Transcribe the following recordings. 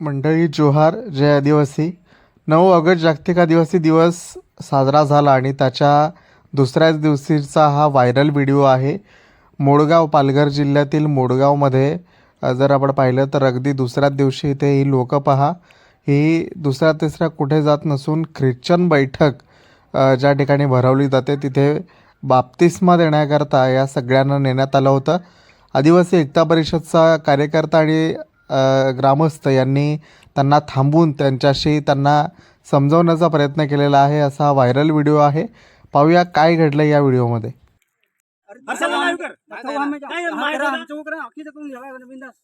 मंडळी जोहार जय आदिवासी. नऊ ऑगस्ट जागतिक आदिवासी दिवस साजरा झाला आणि त्याच्या दुसऱ्याच दिवशीचा हा व्हायरल व्हिडिओ आहे. मोडगाव पालघर जिल्ह्यातील मोडगावमध्ये जर आपण पाहिलं तर अगदी दुसऱ्याच दिवशी इथे ही लोकं पहा. ही दुसऱ्या तिसऱ्या कुठे जात नसून ख्रिश्चन बैठक ज्या ठिकाणी भरवली जाते तिथे बाप्तिस्मा देण्याकरता या सगळ्यांना नेण्यात आलं होतं. आदिवासी एकता परिषदचा कार्यकर्ता आणि ग्रामस्थ यांनी त्यांना थांबवून त्यांच्याशी त्यांना समजवण्याचा प्रयत्न केलेला आहे. असा व्हायरल व्हिडिओ आहे. पाहूया काय घडलं या व्हिडिओमध्ये. हर्षाला कर. काय?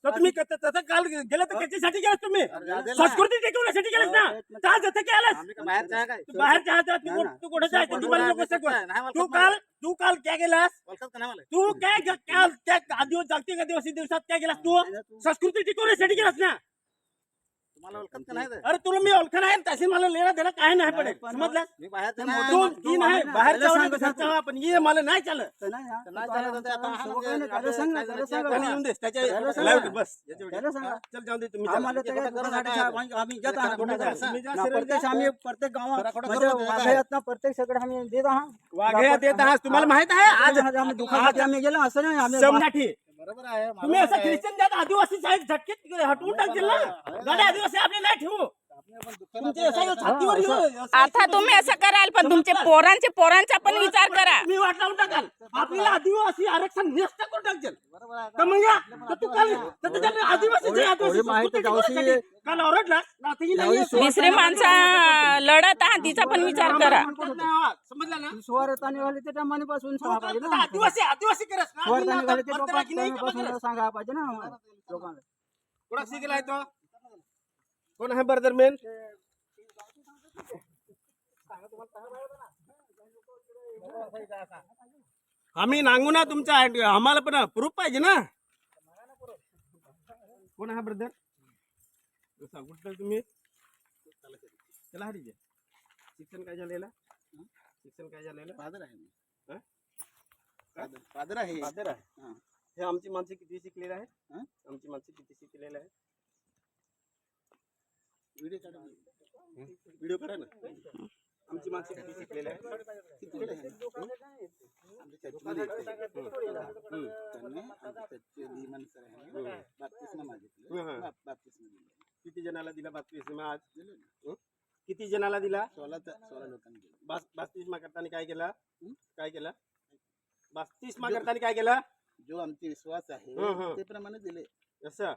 तर तुम्ही क- त- तसं काल गेलं तर कशासाठी गेलास तुम्ही. संस्कृती टिकवण्यासाठी गेलास ना. का जसं केलास. तू बाहेर जायचं तू कुठं- तू कुठे जायचं तू मला नको सांगू. तू काल तू काल काय गेलास? तू काय ग- काल त्या आदिवासी जागतिक आदिवासी दिवसात काय गेलास तू संस्कृती टिकवण्यासाठी गेलास ना? अरे तुला मी ओळख नाही तशी मला लेणं देणं काय नाही पडेल? समजलं? तू ती नाही बाहेर जाऊन घरचा हा, पण ये मला नाही चालत. त्याला येऊन दे त्याच्या live कर, बस याच्या त्याला video. सांगा. चल जाऊन दे तुम्ही आम्हाला चला. त्या घरासाठी साहेब, आम्ही- आम्ही येत आहात खोटं कुठे सांगा. जायचं? ना, प्रत्येक आम्ही प्रत्येक गावात म्हणजे वाघायात ना प्रत्येक सगळं आम्ही देत आहात वाघ्या देत आहात तुम्हाला माहीत आहे आज आज आम्ही दुखापती आम्ही गेलो असं नाही आम्ही समजाठी तुम्ही असं ख्रिश्चन जात आदिवासी साहेब झटकेत हटवून टाकतील ना? गाड्या आदिवासी आपले नाही ठेवू. आता तुम्ही असं कराल पण तुमचे पोरांचे पोरांचा पण विचार करा. तुम्ही वाट लावून टाकाल आपल्याला आदिवासी आरक्षण निष्ठ करून टाकतील. तर मग या, तर तू काल तर त्याच्यात आदिवासी काल ओरडला. माणसं लढत आहात तिचा पण विचार करा. समजलं ना? त्या सांगा पाहिजे ना आदिवासी करस ना? सांगा पाहिजे ना. लोकांना. शिकलाय तो? कोण आहे ब्रदर मेन? आम्ही नांगू ना तुमचा आम्हाला पण प्रूफ पाहिजे ना? कोण आहे ब्रदर? कुठं तुम्ही। चला हरीजे। शिक्षण काय झालेलं शिक्षण काय झालेलं फादर आहे फादर फादर आहे। फादर आहे? हाँ. हे आमची माणसं किती शिकलेली आहेत हं? आमची माणसं किती शिकलेली आहेत व्हिडिओ काढा व्हिडिओ करा ना. आमची माणसं किती शिकलेली आहेत तिकडे आहे. आमच्या चर्चमध्ये येते. हं. त्यांनी आमच्या चर्चचे नियमन सर आहे बाप्तिस्मा मागितले. हं, हं. बाप- बाप्तिस्मा दिले. किती जणाला दिला बाप्तिस्मा आज? दिले. किती जणाला दिला? सोळा सोळा लोकांनी दिले. बास- करताना काय केला? काय केला? बाप्तिस्मा करताना काय केला? जो आमचे विश्वास आहे. ते प्रमाणे दिले. असं?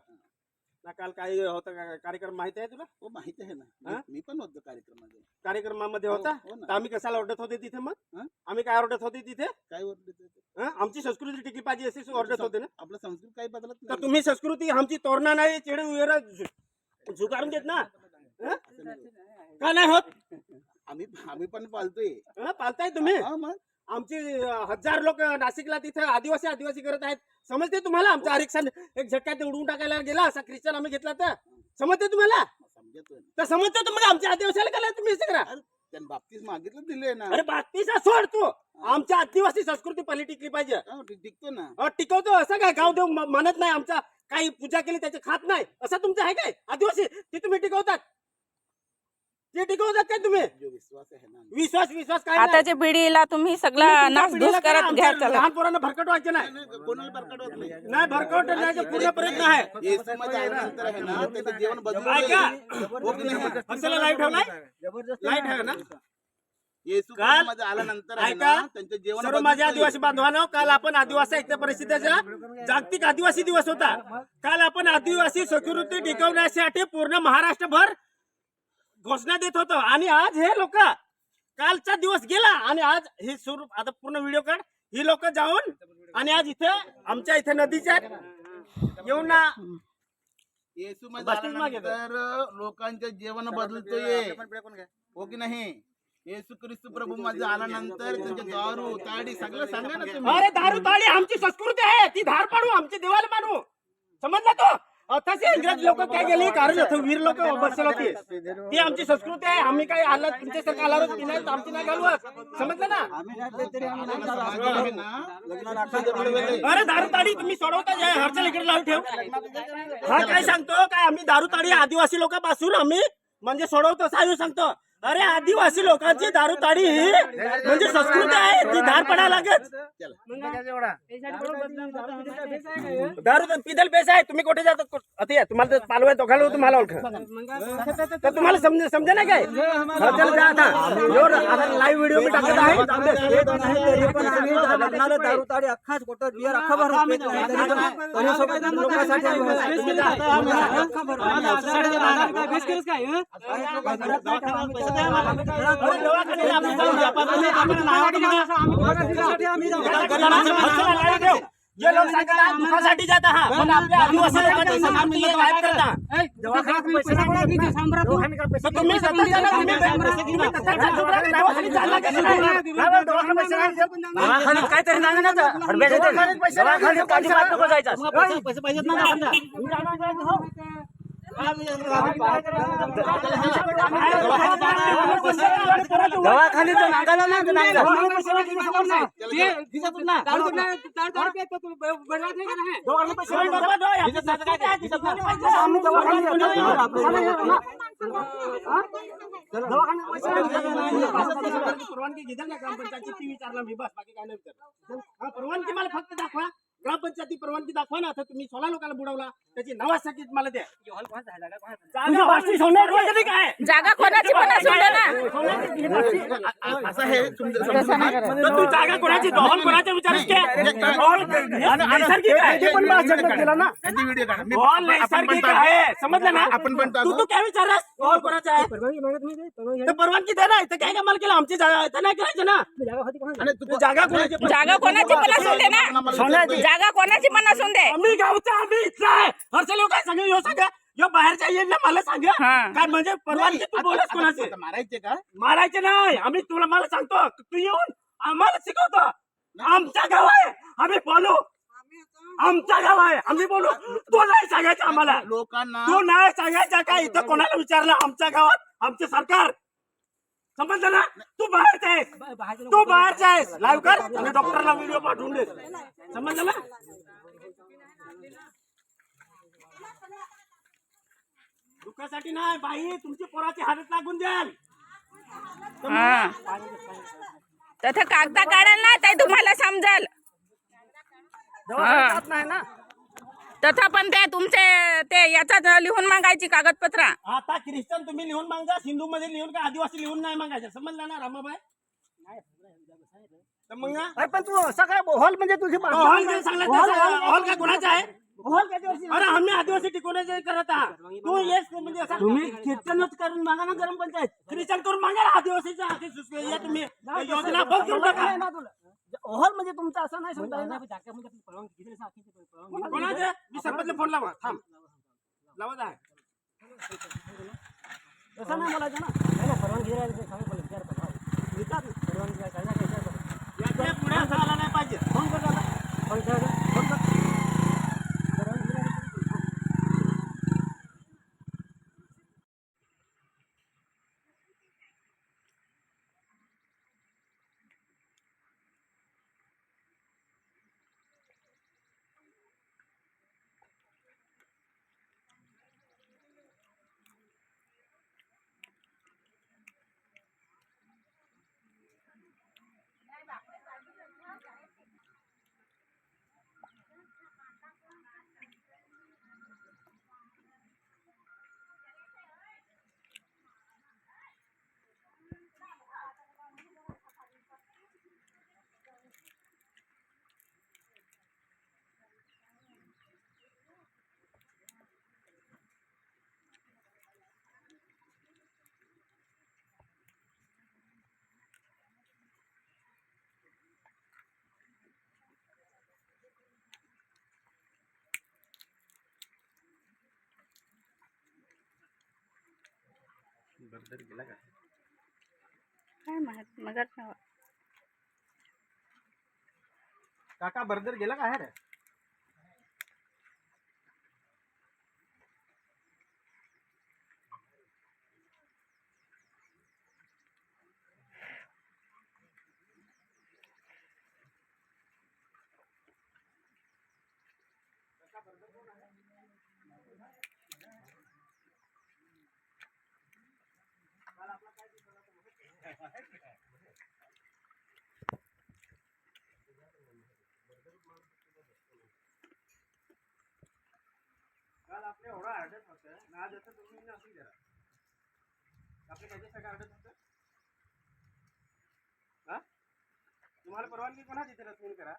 ना काल काय होतं कार्यक्रम माहिती आहे तुला हो माहिती आहे ना हं? मी- मी पण होतो कार्यक्रमामध्ये कार्यक्रमामध्ये हो, होता हो ना. तर आम्ही कशाला ओरडत होते तिथे मग हं? आम्ही काय ओरडत होते तिथे काय? हं? आमची संस्कृती टिकली पाहिजे असे ओरडत होते ना आपलं संस्कृत काही बदलत तर तुम्ही संस्कृती आमची तोरणा नाही चेडे झु- झुगारून देत ना हं? का नाही होत आम्ही आम्ही पण पालतोय हं? तुम्ही हा मग आमचे हजार लोक नाशिकला तिथे आदिवासी आदिवासी करत आहेत. समजते तुम्हाला? आमचं आरक्षण एक झटक्यात उडवून टाकायला गेला असा ख्रिश्चन आम्ही घेतला तर? समजते तुम्हाला. तर समजते तुम्हाला आमच्या आदिवासीला काय तुम्ही असं करा? त्यांनी बाप्तीस मागितलं दिले ना. अरे बाकीचा सोड तू. आमच्या आदिवासी संस्कृती पहिली टिकली पाहिजे. टिक- टिकतो ना. टिकवतो असं काय? गाव देव म- मानत नाही आमचा. काही पूजा केली त्याचे खात नाही. असं तुमचं आहे काय? आदिवासी ते तुम्ही टिकवतात. ते टिकवतात काय तुम्ही. जो विश्वास आहे ना. विश्वास विश्वास काय नाही. आताच्या पिढीला तुम्ही सगळा तुमच्या नासधूस पिढीला काय करत आमच्या घ्या चला लहान पोरांना भरकटवायचं नाही. नाही, कोणाला नाही. नाही भरकट पूर्ण प्रयत्न आहे. येशूमध्ये आल्यानंतर आहे ना त्याचं जीवन बदलून ऐका. हो की नाही? हर्षला लाईव्ह ठेवलाय? जबरदस्त लाइट आहे ना. येशू काल- मध्ये आल्यानंतर आहे ऐका. ना त्यांचं जीवन सर्व माझ्या. आदिवासी बांधवांनो काल आपण आदिवासी ऐक्य परिषदेचा जागतिक आदिवासी दिवस होता. काल आपण आदिवासी संस्कृती टिकवण्यासाठी पूर्ण महाराष्ट्रभर घोषणा देत होतो. आणि आज हे लोक कालचा दिवस गेला आणि आज हे सुरू आता पूर्ण व्हिडिओ काढ. ही लोक जाऊन आणि आज इथे आमच्या इथे नदीच्या येऊन ना येशू मध्ये बत्तीस मागे आल्यानंतर लोकांचं जीवन बदलतोय. हो की नाही? येशू ख्रिस्त प्रभू मध्ये आल्यानंतर त्यांचे दारू ताडी सगळं सांगा ना तुम्ही. अरे दारू ताळी आमची संस्कृती आहे. ती धार पाडू आमची देवाला मानू. समजला तो? तसे इंग्रज लोक काय गेले कारण वीर लोक बसले होते. ती आमची संस्कृती आहे. आम्ही काय आलं तुमच्यासारखं आलो ती नाही आमची नाही घालवत समजलं ना? अरे दारू ताडी तुम्ही सोडवता? हरच्या इकडे लावून ठेव. हा काय सांगतो? काय आम्ही दारू ताडी आदिवासी लोकांपासून आम्ही म्हणजे सोडवतो सायू सांगतो. अरे आदिवासी लोकांची दारू ताडी ही म्हणजे संस्कृती आहे ती धार पडायला लागत दारू पिदल पेसा आहे तुम्ही कुठे जातात कु- आता तुम्हाला पालवाय तो घालू तुम्हाला ओळख तर तुम्हाला समज समजे ना काय हा, चल जा आता आता लाईव्ह व्हिडिओ मी टाकत आहे हे अख्खाच कोटं बियर अख्खा भरून लोकांसाठी जा. जाणार लोक सांगतात "हा, दुखासाठी जात आहात. पण आपल्या आदिवासी लोकांची संस्कृती गायब करता? तर तुम्ही स्वतः जरा तुम्ही तुम्ही तथाच्या जोराने दवाखान्यात चालला कसं नाही? दवाखान्यात पैसे काहीतरी नाही ना तर. दवाखान्यात पैसे. अजिबात नको जायचं. ना परवानगी घेतली ना ग्रामपंचायतची ती विचारला मी बस बाकी काय नाही. विचारलं हा, परवानगी मला फक्त दाखवा. ग्रामपंचायती परवानगी दाखवा ना. आता तुम्ही सोळा लोकांना बुडवला. त्याची नावासाठी मला द्या. जागा काय? जागा कोणाची पण असू दे ना. असं आहे तुमचं समजून तर तू जागा कोणाची? हॉल कोणाच्या काय समजलं ना? आपण पण तू. तू काय विचारस हॉल कोणाचा आहे? परवानगी दे ना. इथं काय कमाल केलं? आमची जागा इथं नाही करायचं ना. जागा कोणाची जागा कोणाची पण असू दे ना. जागा कोणाची पण असू दे. आम्ही गावचा आम्ही इथला आहे हर्षल लोक काय सांगा? यो सांगा. यो बाहेरच्या येईल ना मला सांगा. हा. काय म्हणजे परवानगी तू बोलस कोणाची मारायचे का? मारायचे नाही. आम्ही तुला मला सांगतो. तू येऊन आम्हाला शिकवतो. आमचा गाव आहे. आम्ही बोलू. आमचा गाव आहे. आम्ही बोलू. तू नाही सांगायचं आम्हाला. लोकांना तू नाही सांगायचं काय इथं कोणाला विचारलं? आमच्या गावात आमचे सरकार. समजलं ना? तू बाहेरचा आहेस. तू बाहेरचा आहेस. लाईव्ह कर. आणि डॉक्टरला व्हिडिओ पाठवून दे. समजलं ना? दुःखासाठी नाही बाई. तुमची पोराची हालत लागून द्याल. तसं कागदा काढाल ना ते तुम्हाला समजल. नाही ना? तथा पण ते तुमचे ते याच्यात लिहून मागायची कागदपत्र. आता ख्रिश्चन तुम्ही लिहून मागा हिंदू मध्ये लिहून का आदिवासी लिहून नाही मागायचं? समजलं ना रामाबाई? तर मग पण तू असं काय हॉल म्हणजे तुझी हॉल काय सांगला हॉल काय कोणाचा आहे? अरे आम्ही आदिवासी टिकवण्याचे करत तू येस म्हणजे असं तुम्ही ख्रिश्चनच करून मागा ना गरम पंचायत। ख्रिश्चन करून मागा ना आदिवासीचा हाती सुचले या तुम्ही योजना बंद करून टाका हॉल म्हणजे तुमचं असं नाही कोणाचे मी सरपंचला फ़ोन लावा थांब लावा जा तसं नाही बोलायचं ना परवानगी याच्या काय माहीत मगर काका बर्दर गेला का रे अडत होतं ना जसं तुम्ही नसेल जरा आपलं होतं हा? तुम्हाला परवानगी कोणाची इथे रद्द करा.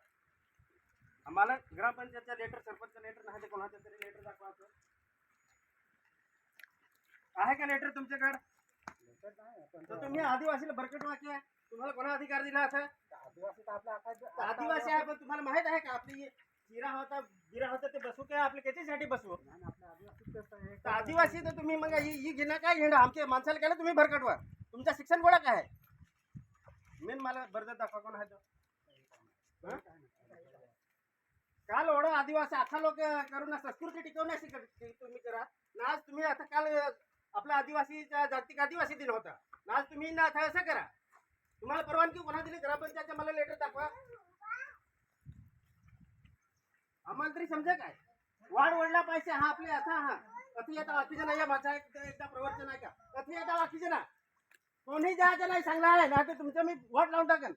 आम्हाला ग्रामपंचायतचं लेटर सरपंचचं लेटर नाही ते कोणाचं तरी लेटर दाखवायचं आहे का लेटर तुमच्याकडे? तर तुम्ही आदिवासीला बरकट वाक्य तुम्हाला कोणा अधिकार दिला असं? तर आदिवासी आहे पण तुम्हाला माहीत आहे का आपली चिरा होता गिरा होता ते बसू काय आपले? त्याच्यासाठी बसू. तर आदिवासी तर तुम्ही मग ही ही घेणं काय घेणं? आमच्या माणसाला केलं तुम्ही भरकटवा तुमचं शिक्षण गोळा काय मेन मला बर्दत दाखवा कोण आहे तो? काल ओढ आदिवासी अख्खा लोक करून संस्कृती ते तुम्ही करा. ना आज तुम्ही आता काल आपला आदिवासीचा जागतिक आदिवासी दिन होता. ना आज तुम्ही ना आता असं करा. तुम्हाला परवानगी कोणा दिली? ग्रामपंचायतच्या मला लेटर दाखवा. आम्हाला तरी समजा काय? वाढ वडला पैसे हा आपले आता हा. कथी येता बाकीचे नाही माझा एकदा प्रवचन आहे का कथी येता बाकीचे ना कोणी जायचं नाही सांगणार आहे ना तर तुमचं मी वोट लावून टाकेन.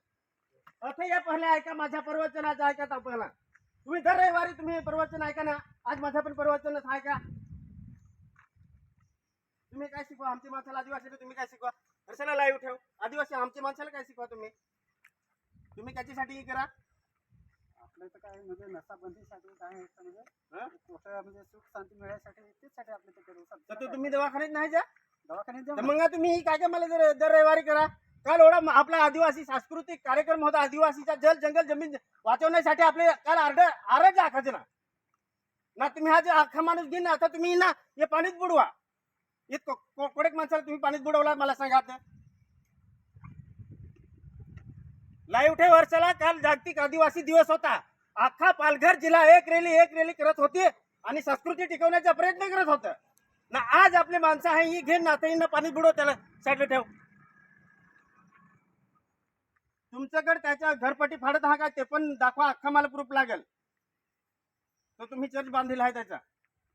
अथे या पहिले ऐका माझ्या प्रवचनाचा ऐका तर पहिला. तुम्ही दर रविवारी तुम्ही प्रवचन ऐका ना. आज माझं पण प्रवचनच आहे का? तुम्ही काय शिकवा? आमच्या माणसाला आदिवासी तुम्ही काय शिकवा? हर्षाला लाईव्ह ठेव. आदिवासी आमच्या माणसाला काय शिकवा तुम्ही? तुम्ही त्याच्यासाठी करा. आपलं तर काय म्हणजे नसाबंदीसाठी काय तर म्हणजे? कुठं म्हणजे सुख शांती मिळायसाठी त्यासाठी आपलं ते करू तर तो तुम्ही दवाखान्यात नाही जा? दवाखान्यात तर मग तुम्ही काय काय मला दर दर रविवारी करा. काल एवढा म- आपला आदिवासी सांस्कृतिक कार्यक्रम होता. आदिवासीचा जल जंगल जमीन वाचवण्यासाठी आपले काल आरड आरड आखायचे ना ना तुम्ही हा जे अख्खा माणूस घेईन ना आता तुम्ही ना हे पाणीच बुडवा. हे को- को- कोडेक माणसाला तुम्ही पाणीच बुडवला मला सांगा आता. लाईव्ह ठे वर्षाला काल जागतिक आदिवासी दिवस होता. अख्खा पालघर जिल्हा एक रेली एक रेली करत होती आणि संस्कृती टिकवण्याचा प्रयत्न करत होत. ना आज आपले माणसं आहे ही घेऊन ना ना पाणी बुडव त्याला. साईडला ठेव. तुमच्याकडे त्याच्या घरपट्टी फाडत हा का ते पण दाखवा अख्खा मला प्रूफ लागेल. तो तुम्ही चर्च बांधलेला आहे त्याचा.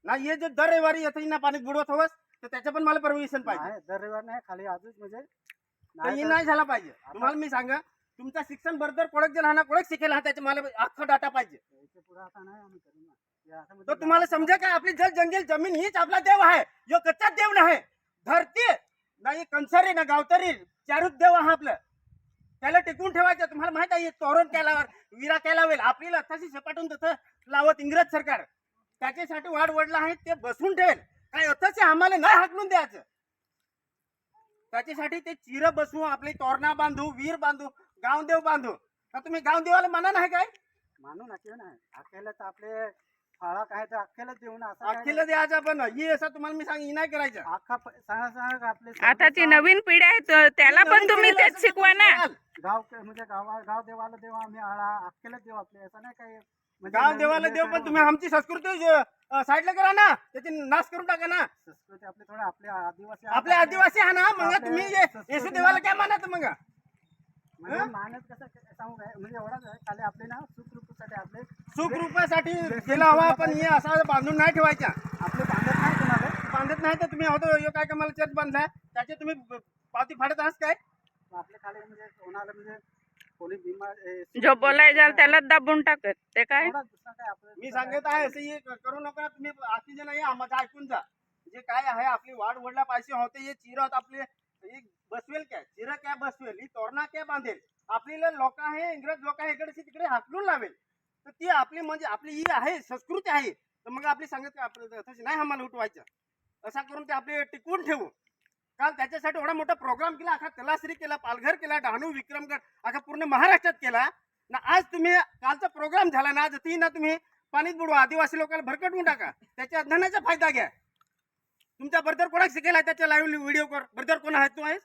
ना हे जे दर रविवारी येथे ना पाणी बुडवत हवस तर त्याचं पण मला परमिशन पाहिजे. दर रविवार नाही खाली आजच म्हणजे तर तर- नाही झाला. पाहिजे. तुम्हाला मी सांगा तुमचा शिक्षण बरोबर कोळक जे राहणार कोळक शिकेल हा? त्याच्या मला अख्खा डाटा पाहिजे. याच्यापुढे आता नाही आम्ही करू ना. आता तो म्हणजे तुम्हाला समजा का आपली जल जंगल जमीन हीच आपला देव आहे. यो कच्चा देव नाही. धरती नाही कंसारी ना गावतरी चारूच देव हा आपलं. त्याला टिकून ठेवायचं. तुम्हाला माहीत आहे हे तोरण केल्यावर विरा केला होईल आपल्याला तशी सपाटून तसं लावत इंग्रज सरकार. त्याच्यासाठी वाढ वडला आहे ते बसून ठेवेल. काय अथच आम्हाला नाही हाकलून द्यायचं. त्याच्यासाठी ते चिर बसवू आपली तोरणा बांधू वीर बांधू गावदेव बांधू. का तुम्ही गावदेवाला म्हणा नाही काय? मानू ना किंवा नाही. अखेला तर आपले फाळा काय तर अखेला देऊ ना असं काय अखिल द्यायचा पण ही असं तुम्हाला मी सांग ही नाही करायचं. नाही. अख्खा प- सांगा सांगा आपले आता ती नवीन पिढी आहे त्याला पण तुम्ही तेच शिकवा ना. गाव म्हणजे गावा गाव देवाला देव आम्ही आळा अख्खेला देव आपले असं नाही काय म्हणजे गाव देवाला देव पण तुम्ही आमची संस्कृती अ, साईडला करा ना. त्याची नाश करून टाका ना. संस्कृती आपले थोडे आपले आदिवासी आपले आदिवासी हा ना मग तुम्ही ये- येशू देवाला काय मानत मग? म्हणजे मानत कसं सांगू काय? म्हणजे एवढाच आहे. खाली आपले ना सुखरूपसाठी आपले सुखरूपासाठी गेला हवा पण हे असा बांधून नाही ठेवायचा आपले बांधत नाही कोणाला? बांधत नाही तर तुम्ही होतो ह्यो काय का मला चर्च बांधलाय? त्याचे तुम्ही पावती फाडत आहात काय? आपले खाली म्हणजे कोणाला म्हणजे कोणी बिमार जो बोलाय जाल त्याला दाबून टाकत. ते काय? एवढाच दुसरा काय आपलं? मी सांगत आहे असं हे करू नका. तुम्ही आखी जे नाही माझं ऐकून जा. जे काय आहे आपली वाढ वडला पाहिजे होते हे चिरत आपले ही बसवेल काय? चिर काय बसवेल? ही तोरणा काय बांधेल? आपली लोक आहे इंग्रज लोक आहे इकडे तिकडे हाकलून लावेल. तर ती आपली म्हणजे आपली ही आहे संस्कृती आहे. तर मग आपली सांगत का आपलं तशी नाही आम्हाला उठवायचं. असा करून ते आपले टिकवून ठेवू. काल त्याच्यासाठी एवढा मोठा प्रोग्राम केला अख्खा तलासरी केला पालघर केला डहाणू विक्रमगड अख्खा पूर्ण महाराष्ट्रात केला. ना आज तुम्ही कालचा प्रोग्राम झाला ना आज ती ना तुम्ही पाणीत बुडवा आदिवासी लोकांना भरकटवून टाका. त्याच्या अज्ञानाचा फायदा घ्या. तुमच्या बरोबर कोणाक शिकेला त्याच्या लाईव्ह व्हिडिओ कर बरोबर कोण आहे? तू आहेस?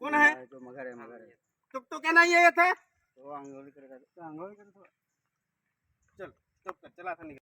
कोण आहे? तो मगर आहे मगर. आहे तो तो काय नाही आहे तो आंघोळी करत. तो आंघोळी करत. चल चल चला आता निघा.